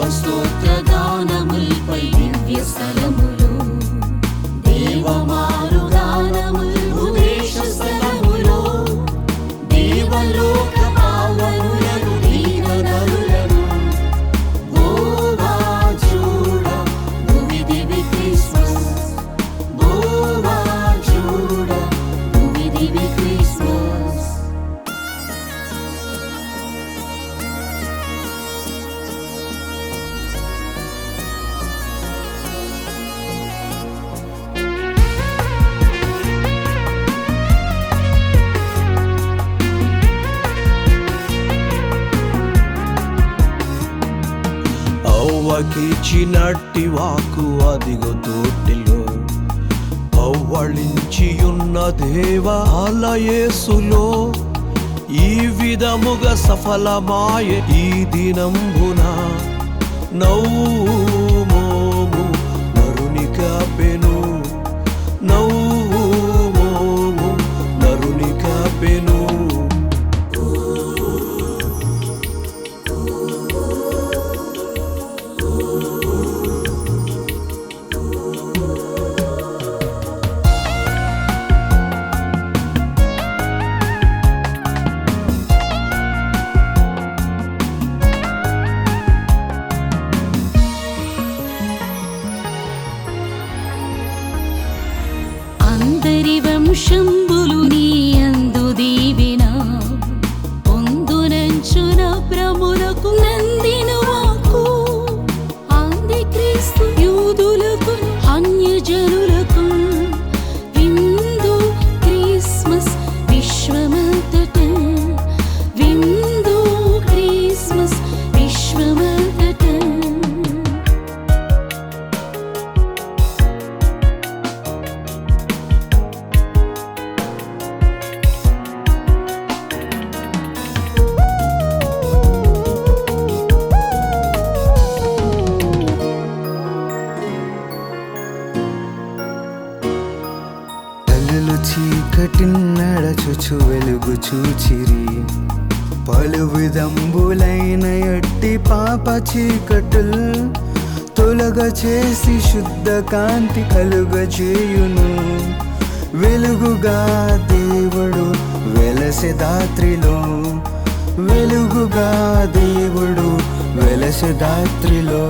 వస్తోత్రదానములపై దివ్య స్థలములు పవ్వకిచ్చినట్టి వాకు అదిగో తోటిలో. పవ్వళించియున్న దేవ ఈ విధముగా సఫలమాయ ఈ దినంబున నవ్వు वंशम् తల్లులు చీకటి నడచుచు వెలుగు చూచిరి. పలు విధంబులైన ఎట్టి పాప చీకటుల్ తొలగ చేసి శుద్ధ కాంతి కలుగ చేయును. వెలుగుగా దేవుడు వెలసె దాత్రిలో. వెలుగుగా దేవుడు వెలసె దాత్రిలో.